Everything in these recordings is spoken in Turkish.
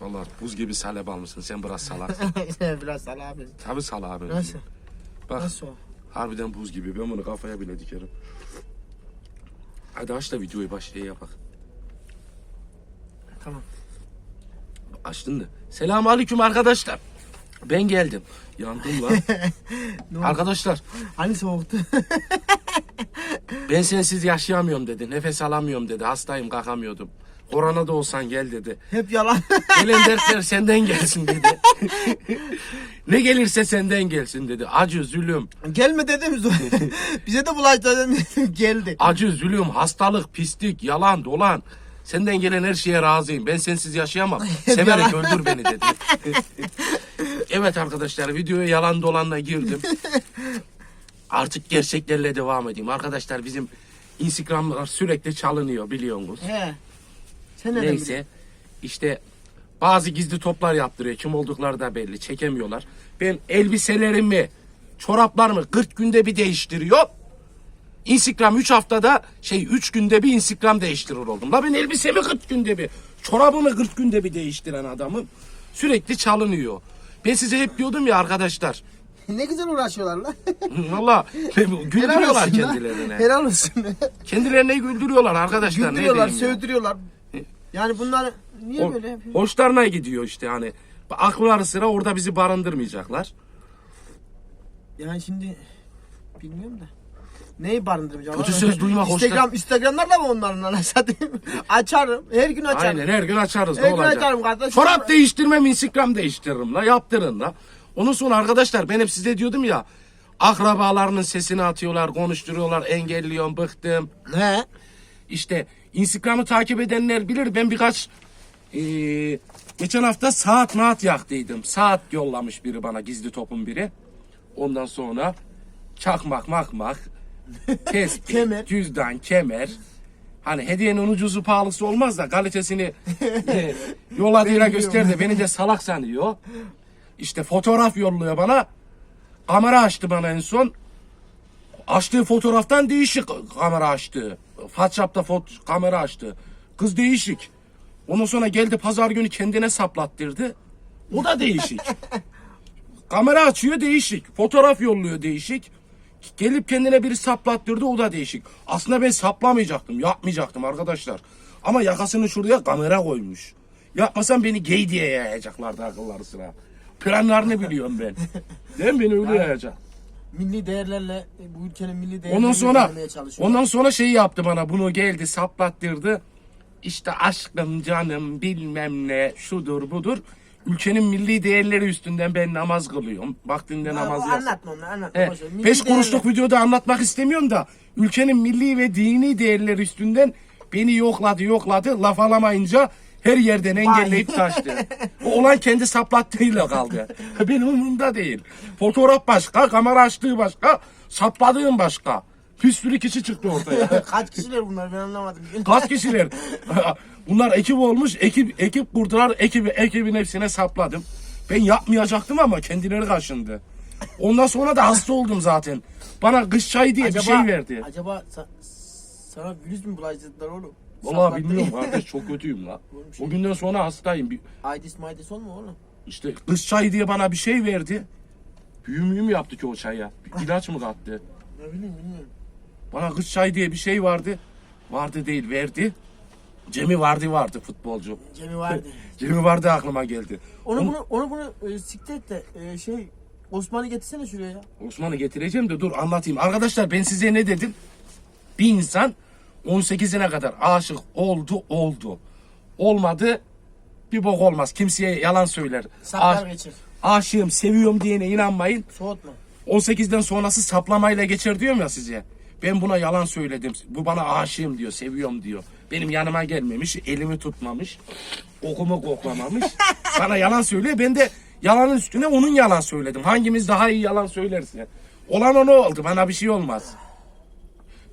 Vallahi buz gibi salep almışsın. Sen biraz salak. Biraz sal abi. Tabii salak abi. Nasıl? Bak Nasıl o? harbiden buz gibi. Ben bunu kafaya bile dikerim. Hadi aç da videoyu başlayalım bak. Tamam. Açtın da. Selamun aleyküm arkadaşlar. Ben geldim. Yandım lan. Ne oldu? arkadaşlar Hani soğuktu? ben sensiz yaşayamıyorum dedi. Nefes alamıyorum dedi. Hastayım kalkamıyordum. Korona da olsan gel dedi. Hep yalan. Gelen dertler senden gelsin dedi. ne gelirse senden gelsin dedi. Acı, zulüm, Gelme dedim. Bize de bulaştı dedim. Geldi. acı, zulüm, hastalık, pislik, yalan, dolan. Senden gelen her şeye razıyım. Ben sensiz yaşayamam. Severek öldür beni dedi. evet arkadaşlar videoya yalan dolanla girdim. Artık gerçeklerle devam edeyim. Arkadaşlar bizim Instagram'lar sürekli çalınıyor biliyorsunuz. He. Sen biliyorsun? Neyse işte bazı gizli toplar yaptırıyor. Kim oldukları da belli. Çekemiyorlar. Ben elbiselerimi, çoraplarımı 40 günde bir değiştiriyor. Instagram 3 haftada şey 3 günde bir Instagram değiştirir oldum. La ben elbisemi 40 günde bir, çorabımı 40 günde bir değiştiren adamım. Sürekli çalınıyor. Ben size hep diyordum ya arkadaşlar. Ne güzel uğraşıyorlar lan. Valla güldürüyorlar kendilerine. Helal olsun. Kendilerine güldürüyorlar arkadaşlar. Güldürüyorlar, ne ya. sövdürüyorlar. Yani bunlar niye O- böyle yapıyor? hoşlarına gidiyor işte hani. Akılları sıra orada bizi barındırmayacaklar. Yani şimdi bilmiyorum da. Neyi barındırmayacağım? Kötü söz duymak hoşlar- Instagram, Instagram'lar da mı onların satayım? açarım. Her gün açarım. Aynen her gün açarız Her ne gün olacak. açarım kardeş. Çorap değiştirmem Instagram değiştiririm la yaptırın la. Ondan sonra arkadaşlar ben hep size diyordum ya. Akrabalarının sesini atıyorlar, konuşturuyorlar, engelliyorum, bıktım. He. İşte Instagram'ı takip edenler bilir ben birkaç eee, geçen hafta saat maat yaktıydım. Saat yollamış biri bana gizli topun biri. Ondan sonra çakmak makmak tespih, Kemer. cüzdan, kemer. Hani hediyenin ucuzu pahalısı olmaz da kalitesini e, yolladığıyla göster de beni de salak sanıyor. İşte fotoğraf yolluyor bana. Kamera açtı bana en son. Açtığı fotoğraftan değişik kamera açtı. WhatsApp'ta fot kamera açtı. Kız değişik. Ondan sonra geldi pazar günü kendine saplattırdı. O da değişik. kamera açıyor değişik. Fotoğraf yolluyor değişik. Gelip kendine biri saplattırdı o da değişik. Aslında ben saplamayacaktım, yapmayacaktım arkadaşlar. Ama yakasını şuraya kamera koymuş. Yapmasam beni gay diye yayacaklardı akılları sıra. Planlarını biliyorum ben. Değil mi? Beni öyle yayacak. Milli değerlerle e, bu ülkenin milli değerlerini Ondan sonra ondan sonra şey yaptı bana bunu geldi saplattırdı. İşte aşkım canım bilmem ne şudur budur. Ülkenin milli değerleri üstünden ben namaz kılıyorum. Vaktinde Ya, namaz yap. Anlatma onu anlatma. Milli beş kuruşluk değerler- videoda anlatmak istemiyorum da ülkenin milli ve dini değerleri üstünden beni yokladı yokladı laf alamayınca her yerden engelleyip taştı. O olan kendi saplattığıyla kaldı. Benim umurumda değil. Fotoğraf başka, kamera açtığı başka, sapladığım başka. Bir sürü kişi çıktı ortaya. Kaç kişiler bunlar ben anlamadım. Kaç kişiler? Bunlar ekip olmuş, ekip ekip kurdular, ekibi ekibin hepsine sapladım. Ben yapmayacaktım ama kendileri kaşındı. Ondan sonra da hasta oldum zaten. Bana kış çayı diye bir şey verdi. Acaba sa- sana virüs mü bulaştırdılar oğlum? Vallahi Saplattı. bilmiyorum kardeş çok kötüyüm la. O günden sonra hastayım. Bir- Aydis maydis olma oğlum. İşte kış çayı diye bana bir şey verdi. Büyü müyü mü yaptı ki o çaya? Bir ilaç mı kattı? Ne bileyim bilmiyorum. Bana kış çayı diye bir şey vardı. Vardı değil verdi. Cem'i vardı vardı futbolcu. Cem'i vardı. Cem'i vardı aklıma geldi. Onu Onu- bunu onu bunu e, siktir et de e, şey Osman'ı getirsene şuraya ya. Osman'ı getireceğim de dur anlatayım. Arkadaşlar ben size ne dedim? Bir insan 18'ine kadar aşık oldu oldu. Olmadı bir bok olmaz. Kimseye yalan söyler. Saklar Aş- geçir. aşığım, seviyorum diyene inanmayın. Soğutma. 18'den sonrası saplamayla geçer diyorum ya size. Ben buna yalan söyledim. Bu bana aşığım diyor, seviyorum diyor. Benim yanıma gelmemiş, elimi tutmamış, kokumu koklamamış. bana yalan söylüyor. Ben de yalanın üstüne onun yalan söyledim. Hangimiz daha iyi yalan söylerse. Olan onu oldu. Bana bir şey olmaz.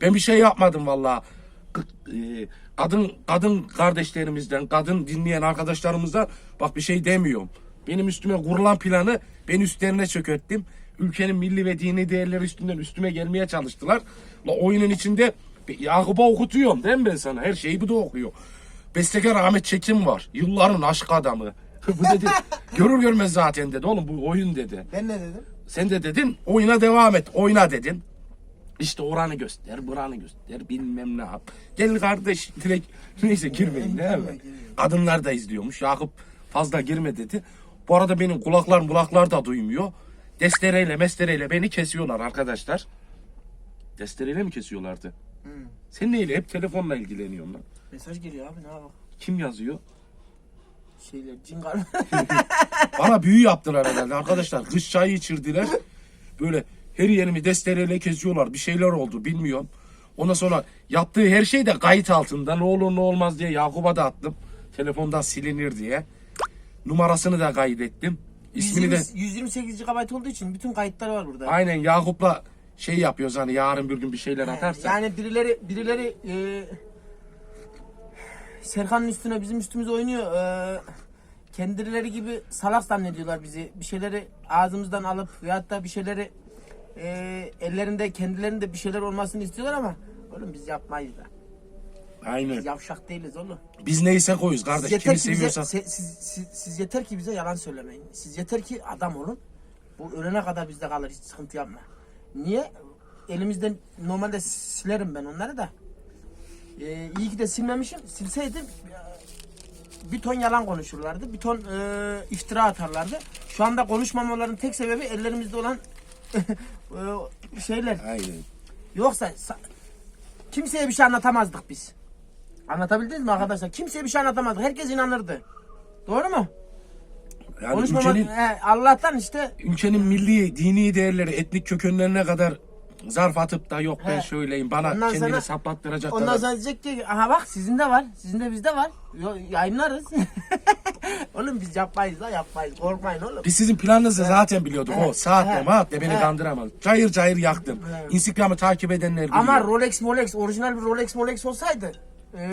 Ben bir şey yapmadım vallahi. E, Kadın kadın kardeşlerimizden, kadın dinleyen arkadaşlarımızdan bak bir şey demiyorum. Benim üstüme kurulan planı ben üstlerine çökerttim. Ülkenin milli ve dini değerleri üstünden üstüme gelmeye çalıştılar. La oyunun içinde Yakup'a okutuyorum değil mi ben sana? Her şeyi bu da okuyor. Bestekar Ahmet Çekim var. Yılların aşk adamı. bu dedi görür görmez zaten dedi. Oğlum bu oyun dedi. Ben ne dedim? Sen de dedin oyuna devam et. Oyna dedin. İşte oranı göster, buranı göster, bilmem ne yap. Gel kardeş direkt neyse girmeyin değil mi? Kadınlar da izliyormuş. Yakup fazla girme dedi. Bu arada benim kulaklar kulaklar da duymuyor. Destereyle mestereyle beni kesiyorlar arkadaşlar. Destereyle mi kesiyorlardı? Sen neyle? Hep telefonla ilgileniyorsun lan. Mesaj geliyor abi ne yapalım? Kim yazıyor? Şeyler cingar. Bana büyü yaptılar herhalde arkadaşlar. Kış çayı içirdiler. Böyle her yerimi destereyle kesiyorlar. Bir şeyler oldu bilmiyorum. Ondan sonra yaptığı her şey de kayıt altında. Ne olur ne olmaz diye Yakup'a da attım. Telefondan silinir diye. Numarasını da kaydettim. İsmini de 120, 128 GB olduğu için bütün kayıtlar var burada. aynen Yakup'la şey yapıyoruz hani yarın bir gün bir şeyler atarsa. Yani birileri birileri e, Serkan'ın üstüne bizim üstümüze oynuyor. E, kendileri gibi salak zannediyorlar bizi. Bir şeyleri ağzımızdan alıp veyahut da bir şeyleri e, ellerinde kendilerinde bir şeyler olmasını istiyorlar ama oğlum biz yapmayız da. Aynen. Biz yavşak değiliz oğlum. Biz neyse koyuz kardeş. Siz yeter Kimi ki bize, se- siz, siz, siz yeter ki bize yalan söylemeyin. Siz yeter ki adam olun. Bu ölene kadar bizde kalır. Hiç sıkıntı yapma. Niye? Elimizden normalde silerim ben onları da. Ee, iyi ki de silmemişim. Silseydim bir ton yalan konuşurlardı. Bir ton e, iftira atarlardı. Şu anda konuşmamaların tek sebebi ellerimizde olan şeyler. Aynen. Yoksa sa- kimseye bir şey anlatamazdık biz. Anlatabildiniz mi arkadaşlar? Kimseye bir şey anlatamazdık. Herkes inanırdı. Doğru mu? Yani ülkenin, he, Allah'tan işte ülkenin milli dini değerleri, etnik kökenlerine kadar zarf atıp da yok ben He. şöyleyim bana Ondan kendini sonra- saplattıracak ondan kadar. sonra diyecek ki aha bak sizin de var. Sizin de bizde var. Yo, yayınlarız. oğlum biz yapmayız da yapmayız. Korkmayın oğlum. Biz sizin planınızı zaten biliyorduk. O saatte He. maatle beni He. kandıramaz. Cayır cayır yaktım. Instagram'ı takip edenler biliyor. Ama Rolex Molex orijinal bir Rolex Molex olsaydı. Ee,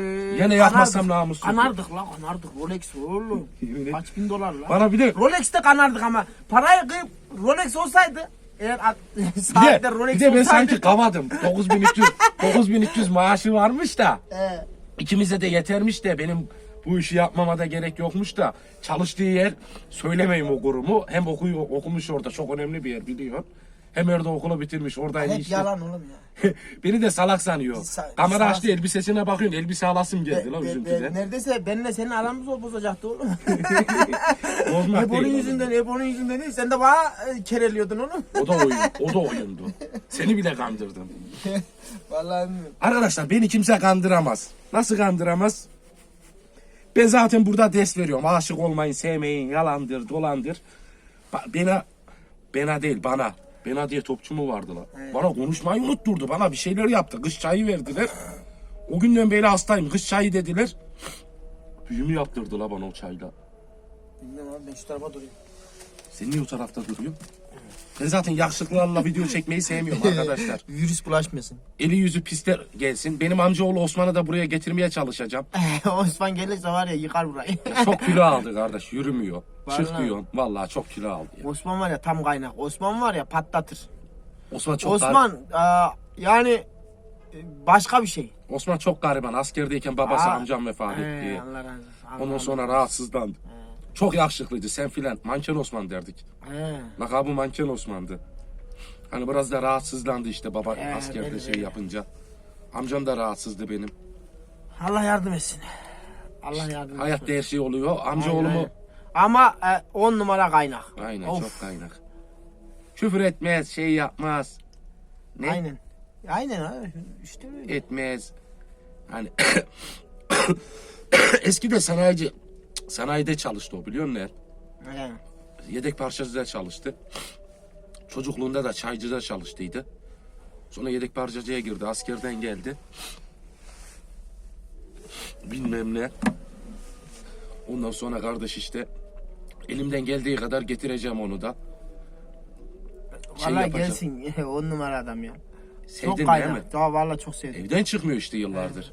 Yine yakmazsam kanardık. namussuz. Kanardık la kanardık Rolex oğlum. Kaç bin dolar la. Bana bir de Rolex'te kanardık ama parayı kıyıp Rolex olsaydı eğer saatte Rolex bir de ben olsaydı sanki kavadım. 9300 9300 maaşı varmış da He. ikimize de yetermiş de benim bu işi yapmama da gerek yokmuş da çalıştığı yer söylemeyeyim o kurumu. Hem okuyor, okumuş orada çok önemli bir yer biliyor. Hem orada okulu bitirmiş oradaydı hep işte. yalan oğlum ya. Beni de salak sanıyor. Sa- Kamera salak- açtı elbisesine bakıyorsun. Elbise alasım geldi lan Be- be- üzüntüden. neredeyse benimle senin aramız o bozacaktı oğlum. Bozmak hep onun değil. yüzünden, hep onun yüzünden değil. Sen de bana e, kereliyordun oğlum. O da oyun. O da oyundu. Seni bile kandırdım. Vallahi bilmiyorum. Arkadaşlar beni kimse kandıramaz. Nasıl kandıramaz? Ben zaten burada ders veriyorum. Aşık olmayın, sevmeyin, yalandır, dolandır. Ba- Bana, bana değil bana. Bana diye topçu mu vardı lan? Bana konuşmayı unutturdu. Bana bir şeyler yaptı. Kış çayı verdiler. O günden beri hastayım. Kış çayı dediler. Büyümü yaptırdı la bana o çayla. Bilmiyorum abi ben şu tarafa durayım. Sen niye o tarafta duruyorsun? Ben zaten yakışıklılarla video çekmeyi sevmiyorum arkadaşlar. Virüs bulaşmasın. Eli yüzü pisler gelsin. Benim amcaoğlu Osman'ı da buraya getirmeye çalışacağım. Osman gelirse var ya yıkar burayı. Çok kilo aldı kardeş. Yürümüyor. Vallahi. Çıkmıyor. Vallahi çok kilo aldı ya. Osman var ya tam kaynak. Osman var ya patlatır. Osman çok Osman e, yani e, başka bir şey. Osman çok gariban. Askerdeyken babası Aa. amcam vefat He, etti. Allah razı olsun. Ondan sonra rahatsızlandı. Çok yakışıklıydı. Sen filan. Manken Osman derdik. He. Lakabı Manken Osman'dı. Hani biraz da rahatsızlandı işte baba He, askerde şey belli. yapınca. Amcam da rahatsızdı benim. Allah yardım etsin. Allah yardım etsin. Hayatta her şey oluyor. Aynen, Amcaoğlumu aynen. Ama e, on numara kaynak. Aynen Of, çok kaynak. Küfür etmez, şey yapmaz. Ne? Aynen. Aynen abi. İşte böyle. Etmez. Hani eskide sanayici sanayide çalıştı o biliyor musun? He. Yedek parçacıda çalıştı. Çocukluğunda da çaycıda çalıştıydı. Sonra yedek parçacıya girdi. Askerden geldi. Bilmem ne. Ondan sonra kardeş işte elimden geldiği kadar getireceğim onu da. Şey Vallahi yapacağım. gelsin. on numara adam ya. Sevdin çok değil kaynak. mi? Daha vallahi çok sevdim. Evden çıkmıyor işte yıllardır.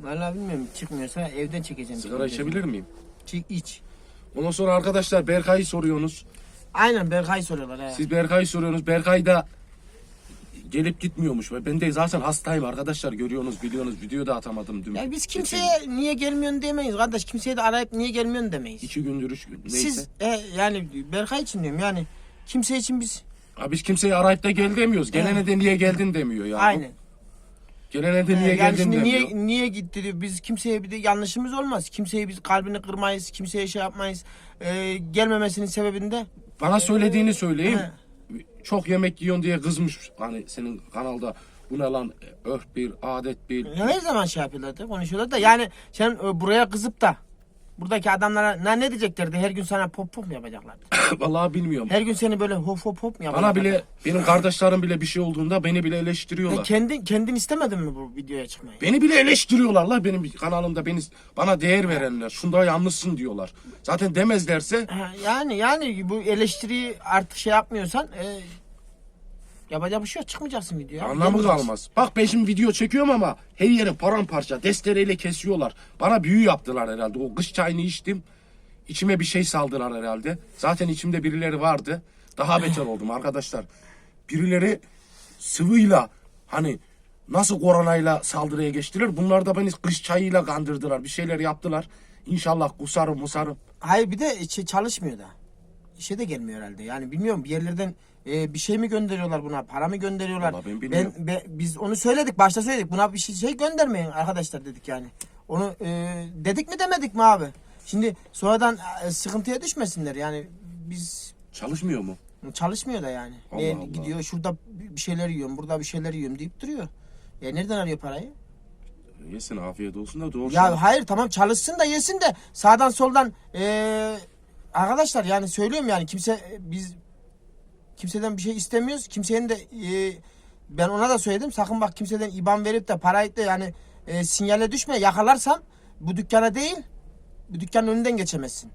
Vallahi bilmiyorum çıkmıyorsa evden çekeceğim. Sigara içebilir miyim? Çık iç. Ondan sonra arkadaşlar Berkay'ı soruyorsunuz. Aynen Berkay soruyorlar he. Siz Berkay'ı soruyorsunuz. Berkay da gelip gitmiyormuş. Ve Ben de zaten hastayım arkadaşlar görüyorsunuz biliyorsunuz video da atamadım dün. Yani biz Geçen kimseye niye gelmiyorsun demeyiz kardeş. Kimseye de arayıp niye gelmiyorsun demeyiz. iki gündür üç gün neyse. Siz e, yani Berkay için diyorum yani kimse için biz Abi biz kimseyi arayıp da gel demiyoruz. Gelene de niye geldin demiyor ya. aynen. Gelene de niye yani geldin şimdi niye niye gitti diyor. Biz kimseye bir de yanlışımız olmaz. Kimseye biz kalbini kırmayız. Kimseye şey yapmayız. E, gelmemesinin sebebinde Bana söylediğini söyleyeyim. He. Çok yemek yiyorsun diye kızmış. Hani senin kanalda bu ne lan örf bir adet bir. her zaman şey yapıyorlar da konuşuyorlar da yani sen e, buraya kızıp da buradaki adamlara ne, ne diyeceklerdi? Her gün sana pop pop mu yapacaklardı? Vallahi bilmiyorum. Her gün seni böyle hop hop hop mu yapacaklardı? Bana bile benim kardeşlerim bile bir şey olduğunda beni bile E, eleştiriyorlar. kendin kendin istemedin mi bu videoya çıkmayı? Beni bile eleştiriyorlar la benim kanalımda beni bana değer verenler. Şunda yanlışsın diyorlar. Zaten demezlerse Ha, Yani yani bu eleştiriyi artık şey yapmıyorsan e, yapacak bir şey yok çıkmayacaksın videoya. anlamı Gelmeyeceksin. kalmaz. Bak ben şimdi video çekiyorum ama her yeri paramparça destereyle kesiyorlar. Bana büyü yaptılar herhalde. O kış çayını içtim. İçime bir şey saldılar herhalde. Zaten içimde birileri vardı. Daha beter oldum arkadaşlar. Birileri sıvıyla hani nasıl koronayla saldırıya geçtiler. Bunlar da beni kış çayıyla kandırdılar. Bir şeyler yaptılar. İnşallah kusarım musarım. Hayır bir de içi çalışmıyor da. İşe de gelmiyor herhalde. Yani bilmiyorum bir yerlerden e, bir şey mi gönderiyorlar buna? Para mı gönderiyorlar? Vallahi ben bilmiyorum. be- biz onu söyledik. Başta söyledik. Buna bir şey, şey göndermeyin arkadaşlar dedik yani. Onu e, dedik mi demedik mi abi? Şimdi sonradan e, sıkıntıya düşmesinler. Yani biz Çalışmıyor mu? çalışmıyor da yani. Allah E, Allah. gidiyor şurada bir şeyler yiyorum, burada bir şeyler yiyorum deyip duruyor. Ya nereden arıyor parayı? Yesin afiyet olsun da doğru. Ya hayır tamam çalışsın da yesin de sağdan soldan eee, arkadaşlar yani söylüyorum yani kimse biz kimseden bir şey istemiyoruz. Kimsenin de eee, ben ona da söyledim sakın bak kimseden IBAN verip de parayı da yani eee, sinyale düşme yakalarsam bu dükkana değil bu dükkanın önünden geçemezsin.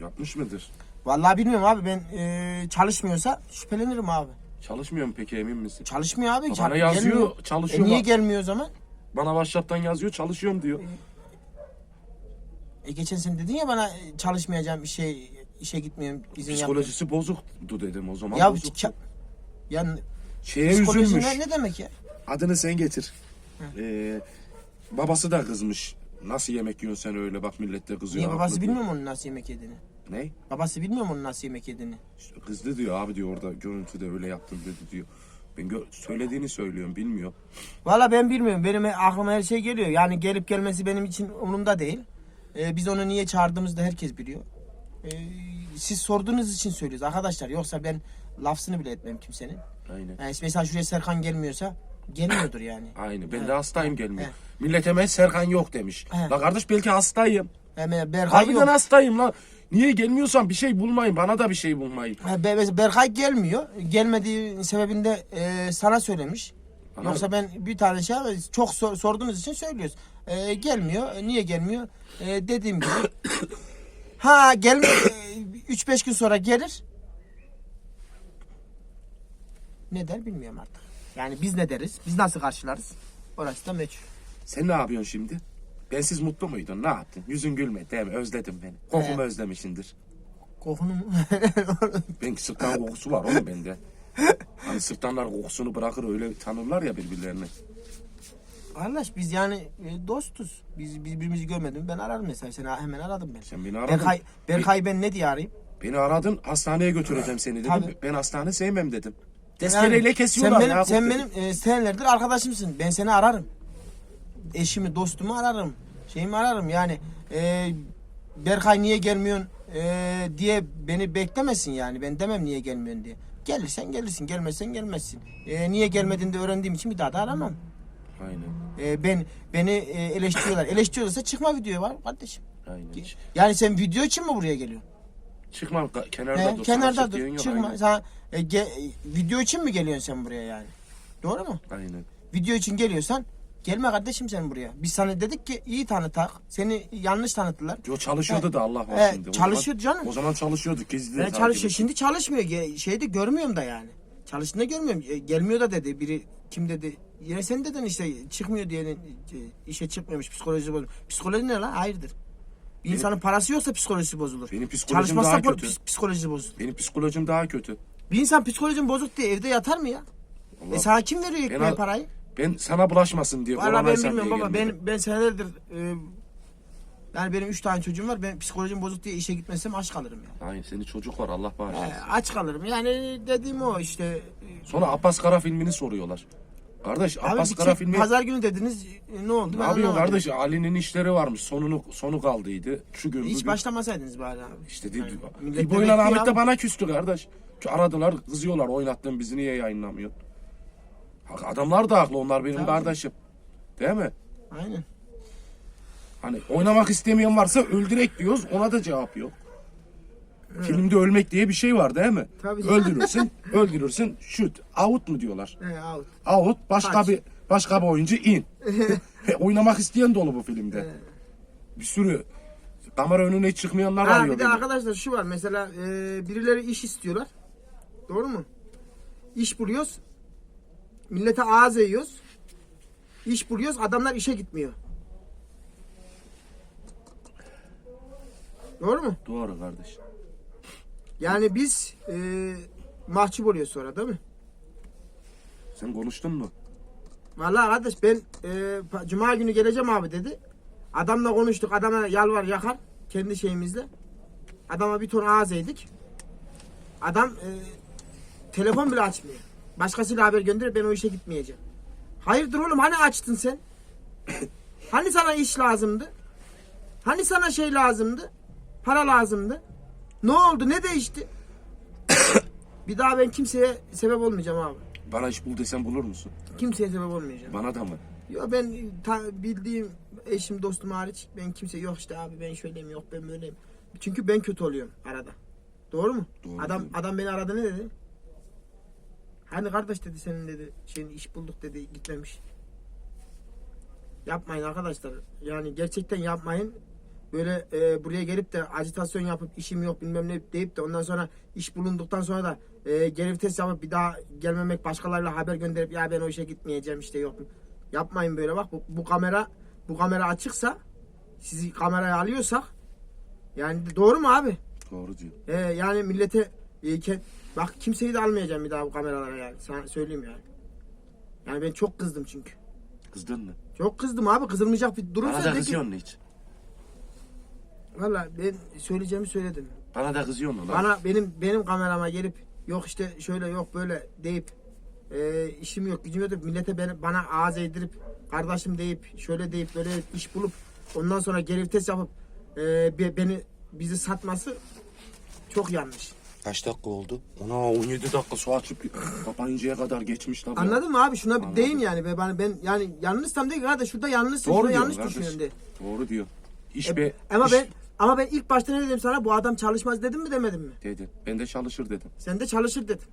Yapmış mıdır? Vallahi bilmiyorum abi ben eee, çalışmıyorsa şüphelenirim abi. Çalışmıyor mu peki emin misin? Çalışmıyor abi. Bana çal- yazıyor, gelmiyor. çalışıyor E niye bak. gelmiyor o zaman? Bana WhatsApp'tan yazıyor çalışıyorum diyor. E geçen sen dedin ya bana e, çalışmayacağım işe işe gitmiyorum izin yapmıyorum. Psikolojisi bozuktu dedim o zaman. Ya bozuktu. ça- ya Şeye üzülmüş. ne, ne demek ya? Adını sen getir. Ee, babası da kızmış. Nasıl yemek yiyorsun sen öyle bak millet de kızıyor. Niye babası haklı bilmiyor mu onun nasıl yemek yediğini? Ne? Babası bilmiyor mu onun nasıl yemek yediğini? İşte kızdı diyor abi diyor orada görüntüde öyle yaptım dedi diyor. Ben gö- söylediğini söylüyorum bilmiyor. Valla ben bilmiyorum. Benim aklıma her şey geliyor. Yani gelip gelmesi benim için umurumda değil. E, biz onu niye çağırdığımızı da herkes biliyor. E, siz sorduğunuz için söylüyoruz arkadaşlar. Yoksa ben lafsını bile etmem kimsenin. Aynen. Yani mesela şuraya Serkan gelmiyorsa gelmiyordur yani. Aynı. Ben de hastayım gelmiyor. He. Millet hemen Serkan yok demiş. He. La kardeş belki hastayım. Hemen Berkay Harbiden yok. hastayım la. Niye gelmiyorsan bir şey bulmayın. Bana da bir şey bulmayın. Ha, Be- mesela Berkay gelmiyor. Gelmediği sebebinde e, sana söylemiş. Bana- Yoksa ben bir tane şey çok sor- sorduğunuz için söylüyoruz. E, gelmiyor. E, Niye gelmiyor? E, dediğim gibi. ha gelme 3-5 gün sonra gelir. Ne der bilmiyorum artık. Yani biz ne deriz? Biz nasıl karşılarız? Orası da meçhul. Sen ne yapıyorsun şimdi? Bensiz mutlu muydun? Ne yaptın? Yüzün gülmedi değil mi? Özledim beni. Kokumu özlemişindir. Kokunu mu? Ben sırttan kokusu var oğlum bende. Hani sırttanlar kokusunu bırakır öyle tanırlar ya birbirlerini. Kardeş biz yani e, dostuz. Biz birbirimizi görmedim. Ben ararım mesela. Seni hemen aradım ben. Sen beni aradın. Berkay, Berkay ben ne diye arayayım? Beni aradın hastaneye götüreceğim seni dedim. Tabii. Ben hastane sevmem dedim. Yani Tezkereyle kesiyorlar sen benim, ya. sen benim e, senelerdir arkadaşımsın. Ben seni ararım. Eşimi, dostumu ararım. Şeyimi ararım yani. E, Berkay niye gelmiyorsun e, diye beni beklemesin yani. Ben demem niye gelmiyorsun diye. Gelirsen gelirsin, gelmezsen gelmezsin. E, niye gelmediğini de öğrendiğim için bir daha da aramam. Aynen. E, ben beni e, eleştiriyorlar. Eleştiriyorlarsa çıkma video var kardeşim. Aynen. Yani sen video için mi buraya geliyorsun? Çıkma ka- kenarda He, dur. kenarda dur. Çıkma. Aynen. Sen, e, ge- video için mi geliyorsun sen buraya yani? Doğru mu? Aynen. Video için geliyorsan gelme kardeşim sen buraya. Biz sana dedik ki iyi tanıtak. Seni yanlış tanıttılar. Yo çalışıyordu da Allah var He, şimdi. O çalışıyordu zaman- canım. O zaman çalışıyordu gizli. Ben takip çalışıyor. Şimdi çalışmıyor. Ge- Şeyde görmüyorum da yani. Çalıştığında görmüyorum. E, Gelmiyor da dedi. Biri kim dedi? Yine sen dedin işte çıkmıyor diye e, işe çıkmıyormuş. Psikolojisi bozulur. Psikoloji ne lan? Hayırdır? Bir insanın parası yoksa psikolojisi bozulur. Benim psikolojim daha kötü. psikolojisi bozulur. Benim psikolojim daha kötü. Bir insan psikolojim bozuk diye evde yatar mı ya? Allah- E sana kim veriyor ekmeğe al- parayı? Ben sana bulaşmasın diye Valla ben bilmiyorum baba. gelmedim. Ben, ben senelerdir e, yani benim üç tane çocuğum var. Ben psikolojim bozuk diye işe gitmesem aç kalırım yani. Hayır senin çocuk var Allah bağışlasın. E, aç kalırım. Yani dediğim o işte. e, Sonra Abbas Kara filmini soruyorlar. Kardeş Abi Abbas bir Kara tek filmi pazar günü dediniz e, ne oldu? ne Ben yapıyor anlamadım. kardeş? Ali'nin işleri varmış. Sonunu sonu kaldıydı. Şu gün Hiç bugün. başlamasaydınız bari abi. İşte. Yani millet de İbo'yla bekliyor Ahmet de abi. bana küstü kardeş. Şu Aradılar kızıyorlar oynattın bizi niye yayınlamıyorsun? Adamlar da haklı onlar benim Tabii. kardeşim. Değil mi? Aynen. Hani oynamak istemeyen varsa öldürek diyoruz ona da cevap yok. Filmde ölmek diye bir şey var değil mi? Tabii. Öldürürsün, öldürürsün, shoot, out mu diyorlar? He, out. Out, başka Kaç. bir başka bir oyuncu in. Oynamak isteyen dolu bu filmde. Bir sürü kamera önüne hiç çıkmayanlar Ha, arıyor bir de arkadaşlar şu var mesela e, birileri iş istiyorlar. Doğru mu? İş buluyoruz. Millete ağız yiyoruz. İş buluyoruz. Adamlar işe gitmiyor. Doğru mu? Doğru kardeş. Yani biz e, mahcup oluyoruz sonra değil mi? Sen konuştun mu? Vallahi kardeş ben e, cuma günü geleceğim abi dedi. Adamla konuştuk. Adama yalvar yakar kendi şeyimizle. Adama bir ton ağız yedik. Adam e, telefon bile açmıyor. Başkasıyla haber gönderir ben o işe gitmeyeceğim. Hayırdır oğlum hani açtın sen? hani sana iş lazımdı? Hani sana şey lazımdı? Para lazımdı? Ne oldu? Ne değişti? bir daha ben kimseye sebep olmayacağım abi. Bana iş bul desem bulur musun? Kimseye sebep olmayacağım. Bana da mı? Yo ben ta- bildiğim eşim dostum hariç ben kimse yok işte abi ben şöyleyim yok ben böyleyim. Çünkü ben kötü oluyorum arada. Doğru mu? Doğru adam diyorsun. adam beni aradı ne dedi? Hani kardeş dedi senin dedi şeyin iş bulduk dedi gitmemiş. Yapmayın arkadaşlar. Yani gerçekten yapmayın. Böyle e, buraya gelip de acitasyon yapıp işim yok bilmem ne deyip de ondan sonra iş bulunduktan sonra da e, geri vites yapıp bir daha gelmemek başkalarıyla haber gönderip ya ben o işe gitmeyeceğim işte yok. Yapmayın böyle bak bu, bu kamera bu kamera açıksa sizi kameraya alıyorsak yani doğru mu abi? Doğru diyor. E, yani millete e, ke- bak kimseyi de almayacağım bir daha bu kameralara yani sana söyleyeyim yani. Yani ben çok kızdım çünkü. Kızdın mı? Çok kızdım abi kızılmayacak bir durum Bana da söyledi ki. kızıyorsun hiç. Valla ben söyleyeceğimi söyledim. Bana da kızıyorsun lan. Bana benim benim kamerama gelip yok işte şöyle yok böyle deyip e, işim yok gücüm yok deyip millete beni, bana ağız eğdirip kardeşim deyip şöyle deyip böyle iş bulup ondan sonra geri vites yapıp e, be- beni bizi satması çok yanlış. Kaç dakika oldu? Ona 17 dakika su açıp kapayıncaya kadar geçmiş lan. Anladın mı abi? Şuna bir değin yani. Be. Ben, ben yani yanlışsam değil kardeş şurada yanlışsın. Doğru şurada yanlış kardeş. düşünüyorsun de. Doğru diyor. İş E, be. ama iş ben ama ben ilk başta ne dedim sana? Bu adam çalışmaz dedim mi demedim mi? Dedi. Ben de çalışır dedim. Sen de çalışır dedin.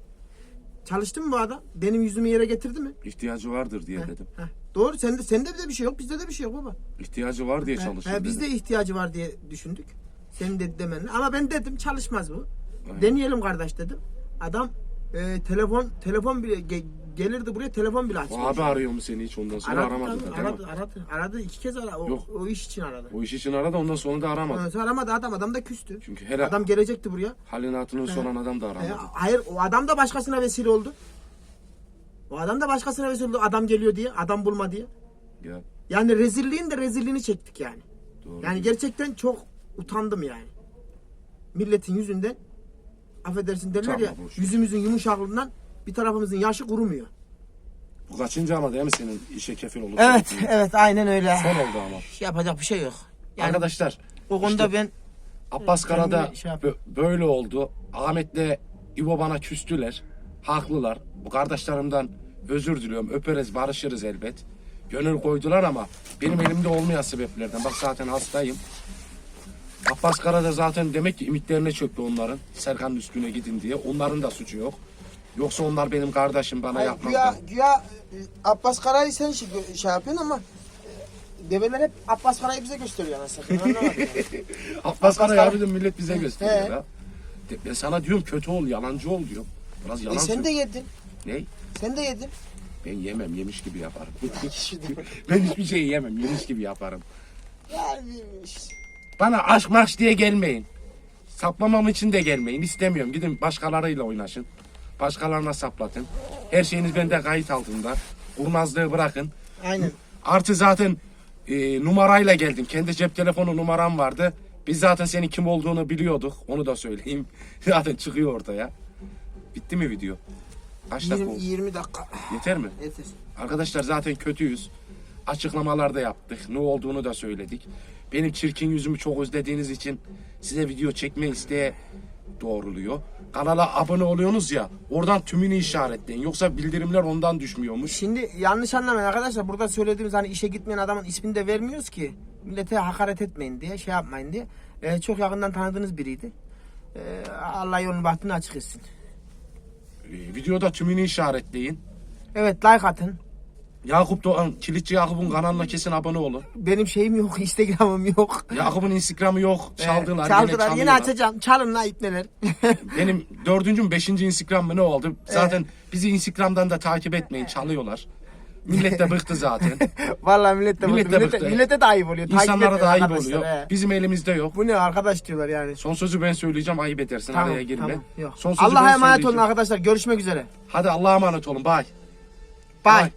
Çalıştı mı bu adam? Benim yüzümü yere getirdi mi? İhtiyacı vardır diye dedim. Heh, doğru. Sende sende de bir şey yok. Bizde de bir şey yok baba. İhtiyacı var diye He, çalışır he, dedim. bizde ihtiyacı var diye düşündük. Senin de demenle. Ama ben dedim çalışmaz bu. Aynen. Deneyelim kardeş dedim. Adam e, telefon telefon bile ge- gelirdi buraya telefon bile O açmıyor. abi arıyor mu seni hiç ondan sonra Aradı, aramadı tabii, aradı, aradı, aradı, iki kez aradı. O, Yok. o iş için aradı. O iş için aradı ondan sonra da aramadı. Sonra aramadı adam, adam da küstü. Çünkü hele Adam gelecekti buraya. halin hatırını soran adam da E, aramadı. hayır, o adam da başkasına vesile oldu. O adam da başkasına vesile oldu. Adam geliyor diye, adam bulma diye. Ya, Yani rezilliğin de rezilliğini çektik yani. doğru. Yani gerçekten çok utandım yani. Milletin yüzünden affedersin derler ya Utanma boş ver. yüzümüzün yumuşaklığından bir tarafımızın yaşı kurumuyor. Bu kaçıncı ama değil mi senin işe kefil olup? Evet, gittiğin? evet aynen öyle. Son oldu ama. Yapacak bir şey yok. Yani Arkadaşlar o konuda işte ben Abbas Kara'da şey bö- böyle oldu. Ahmet'le İbo bana küstüler. Haklılar. Bu kardeşlerimden özür diliyorum. Öperiz, barışırız elbet. Gönül koydular ama benim elimde olmayan sebeplerden. Bak zaten hastayım. Abbas Karada zaten demek ki ümitlerine çöktü onların. Serkan'ın üstüne gidin diye. Onların da suçu yok. Yoksa onlar benim kardeşim bana Hayır, yapmaz. güya, güya e, Abbas Kara'yı sen şey, şey yapıyorsun ama e, develer hep Abbas Kara'yı bize gösteriyor anasını. satayım, anlamadım yani. Abbas Kara Kara- bizim millet bize gösteriyor He. De- Ben sana diyorum kötü ol, yalancı ol diyorum. Biraz yalan e sen de söyle. yedin. Ne? Sen de yedin. Ben yemem, yemiş gibi yaparım. Ben hiçbir şey yemem, yemiş gibi yaparım. yani Bana aşk maş diye gelmeyin. Saplamam için de gelmeyin. İstemiyorum. Gidin başkalarıyla oynaşın. Başkalarına saplatın. Her şeyiniz bende kayıt altında. Kurnazlığı bırakın. Aynen. Artı zaten e, numarayla geldin. Kendi cep telefonu numaram vardı. Biz zaten senin kim olduğunu biliyorduk. Onu da söyleyeyim. zaten çıkıyor ortaya. Bitti mi video? Kaç dakika 20, oldu? 20 dakika. Yeter mi? Yeter. Arkadaşlar zaten kötüyüz. Açıklamalarda yaptık. Ne olduğunu da söyledik. Benim çirkin yüzümü çok özlediğiniz için size video çekme isteği doğruluyor. Kanala abone oluyorsunuz ya oradan tümünü işaretleyin. Yoksa bildirimler ondan düşmüyormuş. Şimdi yanlış anlamayın arkadaşlar. Burada söylediğimiz hani işe gitmeyen adamın ismini de vermiyoruz ki. Millete hakaret etmeyin diye, şey yapmayın diye. Ee, çok yakından tanıdığınız biriydi. Ee, Allah yolunu bahtını açık etsin. Ee, videoda tümünü işaretleyin. Evet like atın. Yakup Doğan, Kilitçi Yakup'un kanalına kesin abone olun. Benim şeyim yok, Instagram'ım yok. Yakup'un Instagram'ı yok. Çaldılar. Ee, çaldılar. Yine, Yine, açacağım. Çalın la ipneler. Benim dördüncü mü beşinci Instagram mı ne oldu? Zaten bizi Instagram'dan da takip etmeyin. Çalıyorlar. Millet de bıktı zaten. Vallahi millet de Millet millete, de millete, bıktı. millete de ayıp oluyor. Takip İnsanlara da ayıp arkadaşlar, oluyor. he. Bizim elimizde yok. Bu ne arkadaş diyorlar yani. Son sözü ben söyleyeceğim ayıp edersin Tamam, araya girme. tamam. Yok. Son sözü ben Allah'a emanet olun söyleyeceğim. arkadaşlar. Görüşmek üzere. Hadi Allah'a emanet olun. Bye. Bye. Bye.